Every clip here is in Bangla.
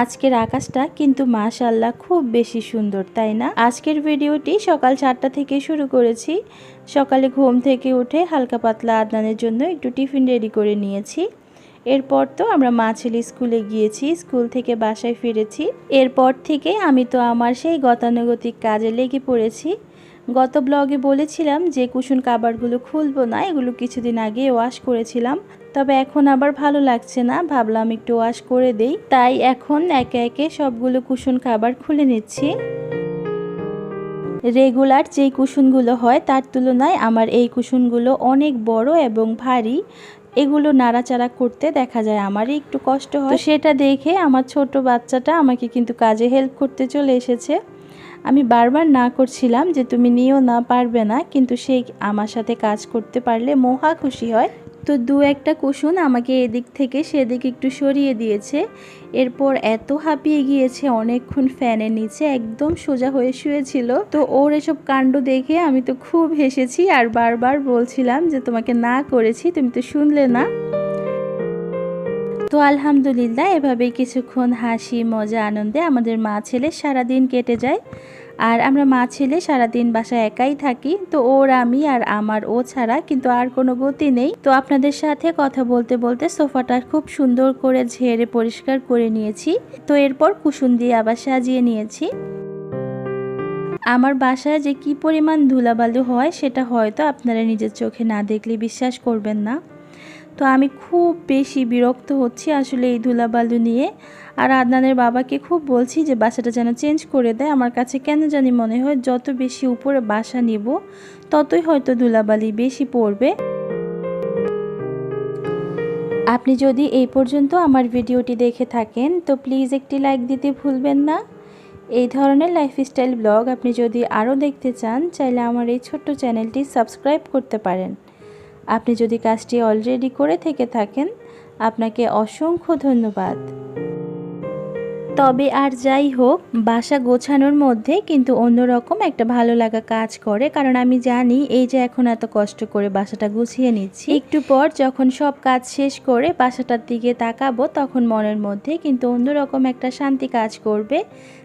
আজকের আকাশটা কিন্তু মাশাল্লাহ খুব বেশি সুন্দর, তাই না? আজকের ভিডিওটি সকাল চারটা থেকে শুরু করেছি। সকালে ঘুম থেকে উঠে হালকা পাতলা আদনানের জন্য একটু টিফিন রেডি করে নিয়েছি। এরপর তো আমরা মা ছেলে স্কুলে গিয়েছি, স্কুল থেকে বাসায় ফিরেছি। এরপর থেকে আমি তো আমার সেই গতানুগতিক কাজে লেগে পড়েছি। গত ব্লগে বলেছিলাম যে কুশন কাবারগুলো খুলবো না, এগুলো কিছুদিন আগে ওয়াশ করেছিলাম। তবে এখন আবার ভালো লাগছে না, ভাবলাম একটু ওয়াশ করে দেই। তাই এখন একে একে সবগুলো কুশন কাবার খুলে নিচ্ছি। রেগুলার যেই কুশনগুলো হয়, তার তুলনায় আমার এই কুশনগুলো অনেক বড় এবং ভারী। এগুলো নাড়াচাড়া করতে দেখা যায়, আমারই একটু কষ্ট হয়। সেটা দেখে আমার ছোট বাচ্চাটা আমাকে কিন্তু কাজে হেল্প করতে চলে এসেছে। আমি বারবার না করছিলাম যে তুমি নিও না পারবে না, কিন্তু সেই আমার সাথে কাজ করতে পারলে মহা খুশি হয়। তো দু একটা কুসুন আমাকে এদিক থেকে সেদিক একটু সরিয়ে দিয়েছে। এরপর এত হাঁপিয়ে গিয়েছে, অনেকক্ষণ ফ্যানের নিচে একদম সোজা হয়ে শুয়েছিল। তো ওর এসব কাণ্ড দেখে আমি তো খুব হেসেছি আর বারবার বলছিলাম যে তোমাকে না করেছি, তুমি তো শুনলে না। তো আলহামদুলিল্লাহ, এভাবেই কিছুক্ষণ হাসি, মজা, আনন্দে আমাদের মা ছেলে সারাদিন কেটে যায়। আর আমরা মা ছেলে সারাদিন বাসায় একাই থাকি, তো ওর, আমি আর আমার ও ছাড়া কিন্তু আর কোনো গতি নেই। তো আপনাদের সাথে কথা বলতে বলতে সোফাটা খুব সুন্দর করে ঝেড়ে পরিষ্কার করে নিয়েছি। তো এরপর কুসুন দিয়ে আবার সাজিয়ে নিয়েছি। আমার বাসায় যে কি পরিমাণ ধুলাবালু হয়, সেটা হয়তো আপনারা নিজের চোখে না দেখলে বিশ্বাস করবেন না। তো আমি খুব বেশি বিরক্ত হচ্ছি আসলে এই ধুলাবালু নিয়ে। আর আদনানের বাবাকে খুব বলছি যে, বাসাটা যেন চেঞ্জ করে দেয়। আমার কাছে কেন জানি মনে হয় যত বেশি উপরে বাসা নিব, ততই হয়তো ধুলাবালি বেশি পড়বে। আপনি যদি এই পর্যন্ত আমার ভিডিওটি দেখে থাকেন, তো প্লিজ একটি লাইক দিতে ভুলবেন না। এই ধরনের লাইফস্টাইল ব্লগ আপনি যদি আরও দেখতে চান, চাইলে আমার এই ছোট্ট চ্যানেলটি সাবস্ক্রাইব করতে পারেন। আপনি যদি কাজটি অলরেডি করে থেকে থাকেন, আপনাকে অসংখ্য ধন্যবাদ। তবে আর যাই হোক, বাসা গোছানোর মধ্যে কিন্তু অন্যরকম একটা ভালো লাগা কাজ করে, কারণ আমি জানি এই যে এখন এত কষ্ট করে বাসাটা গুছিয়ে নিচ্ছি, একটু পর যখন সব কাজ শেষ করে বাসাটার দিকে তাকাবো, তখন মনের মধ্যে কিন্তু অন্যরকম একটা শান্তি কাজ করবে।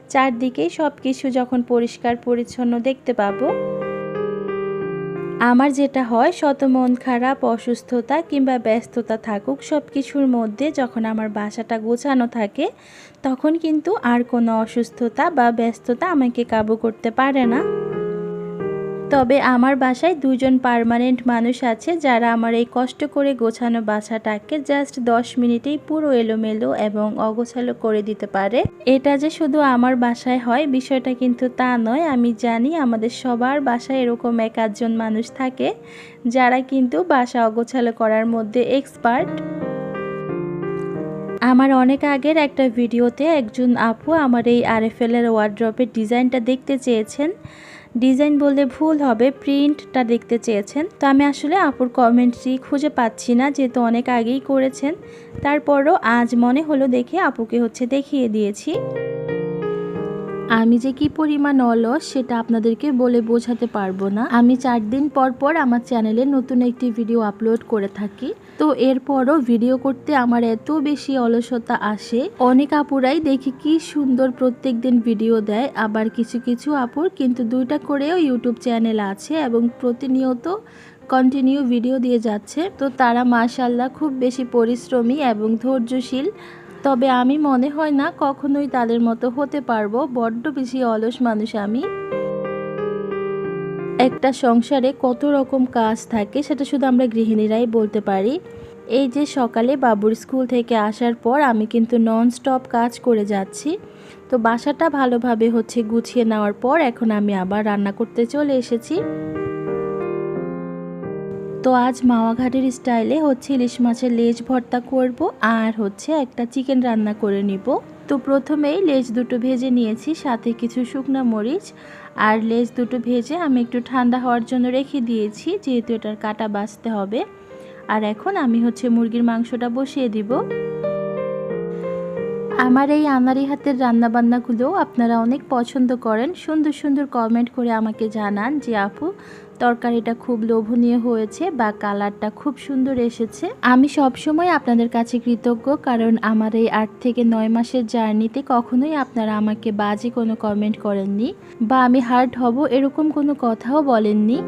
চারদিকে সব কিছু যখন পরিষ্কার পরিচ্ছন্ন দেখতে পাবো আমার যেটা হয়, শত মন খারাপ, অসুস্থতা কিংবা ব্যস্ততা থাকুক সব কিছুর মধ্যে যখন আমার বাসাটা গোছানো থাকে, তখন কিন্তু আর কোনো অসুস্থতা বা ব্যস্ততা আমাকে কাবু করতে পারে না। তবে আমার বাসায় দুজন পারমানেন্ট মানুষ আছে যারা আমার এই কষ্ট করে গোছানো বাসাটাকে জাস্ট দশ মিনিটেই পুরো এলোমেলো এবং অগোছালো করে দিতে পারে। এটা যে শুধু আমার বাসায় হয়, বিষয়টা কিন্তু তা নয়। আমি জানি আমাদের সবার বাসায় এরকম এক আধজন মানুষ থাকে যারা কিন্তু বাসা অগোছালো করার মধ্যে এক্সপার্ট। আমার অনেক আগের একটা ভিডিওতে একজন আপু আমার এই আরএফএলের ওয়ার্ড্রপের ডিজাইনটা দেখতে চেয়েছেন। ডিজাইন বললে ভুল হবে, প্রিন্টটা দেখতে চেয়েছেন। তো আমি আসলে আপুর কমেন্টটি খুঁজে পাচ্ছি না, যেহেতু অনেক আগেই করেছেন। তারপরও আজ মনে হলো দেখে আপুকে হচ্ছে দেখিয়ে দিয়েছি। আমি যে কি পরিমাণ অলস, সেটা আপনাদেরকে বলে বোঝাতে পারব না। আমি চার দিন পর পর আমার চ্যানেলে নতুন একটি ভিডিও আপলোড করে থাকি। তো এরপরও ভিডিও করতে আমার এত বেশি অলসতা আসে। অনেক আপুরাই দেখি কি সুন্দর প্রত্যেক দিন ভিডিও দেয়। আবার কিছু কিছু আপুর কিন্তু দুইটা করেও ইউটিউব চ্যানেল আছে এবং প্রতিনিয়ত কন্টিনিউ ভিডিও দিয়ে যাচ্ছে। তো তারা মাশাল্লাহ খুব বেশি পরিশ্রমী এবং ধৈর্যশীল। তবে আমি মনে হয় না কখনোই তাদের মতো হতে পারব। বড্ড বেশি অলস মানুষ আমি। একটা সংসারে কত রকম কাজ থাকে, সেটা শুধু আমরা গৃহিণীরাই বলতে পারি। এই যে সকালে বাবুর স্কুল থেকে আসার পর আমি কিন্তু নন স্টপ কাজ করে যাচ্ছি। তো বাসাটা ভালোভাবে হচ্ছে গুছিয়ে নেওয়ার পর এখন আমি আবার রান্না করতে চলে এসেছি। তো আজ মাওয়াঘাটের স্টাইলে হচ্ছে ইলিশ মাছের লেজ ভর্তা করব আর হচ্ছে একটা চিকেন রান্না করে নিব। তো প্রথমেই লেজ দুটো ভেজে নিয়েছি, সাথে কিছু শুকনো মরিচ আর লেজ দুটো ভেজে আমি একটু ঠান্ডা হওয়ার জন্য রেখে দিয়েছি, যেহেতু এটার কাটা বাছতে হবে। আর এখন আমি হচ্ছে মুরগির মাংসটা বসিয়ে দিব। আমার এই আনারি হাতের রান্নাবান্নাগুলো আপনারা অনেক পছন্দ করেন। সুন্দর সুন্দর কমেন্ট করে আমাকে জানান যে আপু তরকারিটা খুব লোভনীয় হয়েছে বা কালারটা খুব সুন্দর এসেছে। আমি সবসময় আপনাদের কাছে কৃতজ্ঞ, কারণ আমার এই আট থেকে নয় মাসের জার্নিতে কখনোই আপনারা আমাকে বাজে কোনো কমেন্ট করেননি বা আমি হার্ট হব এরকম কোনো কথাও বলেননি।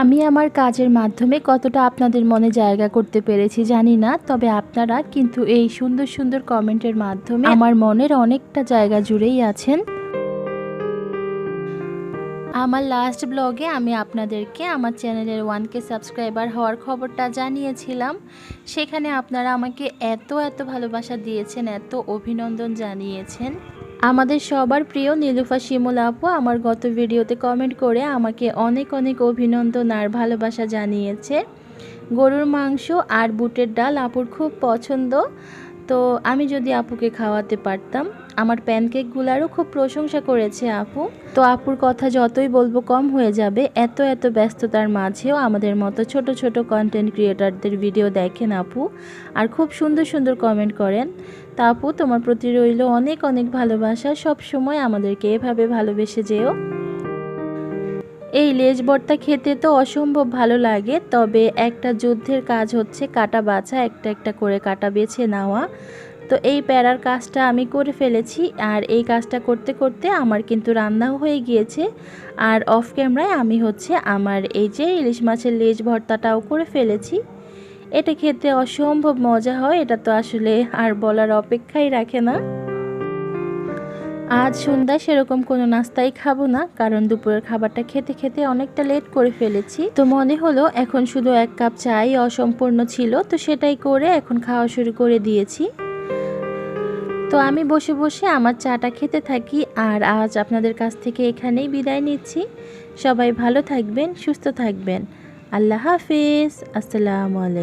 আমি আমার কাজের মাধ্যমে কতটা আপনাদের মনে জায়গা করতে পেরেছি জানি না, তবে আপনারা কিন্তু এই সুন্দর সুন্দর কমেন্টের মাধ্যমে আমার মনের অনেকটা জায়গা জুড়েই আছেন। আমার লাস্ট ব্লগে আমি আপনাদেরকে আমার চ্যানেলের ওয়ানকে সাবস্ক্রাইবার হওয়ার খবরটা জানিয়েছিলাম। সেখানে আপনারা আমাকে এত এত ভালোবাসা দিয়েছেন, এত অভিনন্দন জানিয়েছেন। আমাদের সবার প্রিয় নীলুফা শিমুল আপু আমার গত ভিডিওতে কমেন্ট করে আমাকে অনেক অনেক অভিনন্দন আর ভালোবাসা জানিয়েছে। গরুর মাংস আর বুটের ডাল আপুর খুব পছন্দ। তো আমি যদি আপুকে খাওয়াতে পারতাম, আমার প্যানকেকগুলারও খুব প্রশংসা করেছে আপু। তো আপুর কথা যতই বলব, কম হয়ে যাবে। এত এত ব্যস্ততার মাঝেও আমাদের মতো ছোট ছোট কন্টেন্ট ক্রিয়েটারদের ভিডিও দেখেন আপু আর খুব সুন্দর সুন্দর কমেন্ট করেন। তা আপু, তোমার প্রতি রইল অনেক অনেক ভালোবাসা। সব সময় আমাদেরকে এভাবে ভালোবেসে যেও। এই লেজ ভর্তা খেতে তো অসম্ভব ভালো লাগে, তবে একটা যুদ্ধের কাজ হচ্ছে কাটা বাছা, একটা একটা করে কাটা বেছে নেওয়া। তো এই প্যারার কাজটা আমি করে ফেলেছি, আর এই কাজটা করতে করতে আমার কিন্তু রান্নাও হয়ে গিয়েছে। আর অফ ক্যামেরায় আমি হচ্ছে আমার এই যে ইলিশ মাছের লেজ ভর্তাটাও করে ফেলেছি। এটা খেতে অসম্ভব মজা হয়, এটা তো আসলে আর বলার অপেক্ষাই রাখে না। আজ সন্ধ্যায় সেরকম কোনো নাস্তাই খাব না, কারণ দুপুরের খাবারটা খেতে খেতে অনেকটা লেট করে ফেলেছি। তো মনে হলো এখন শুধু এক কাপ চাই অসম্পূর্ণ ছিল, তো সেটাই করে এখন খাওয়া শুরু করে দিয়েছি। তো আমি বসে বসে আমার চাটা খেতে থাকি, আর আজ আপনাদের কাছ থেকে এখানেই বিদায় নিচ্ছি। সবাই ভালো থাকবেন, সুস্থ থাকবেন। আল্লাহ হাফিজ, আসসালামু আলাইকুম।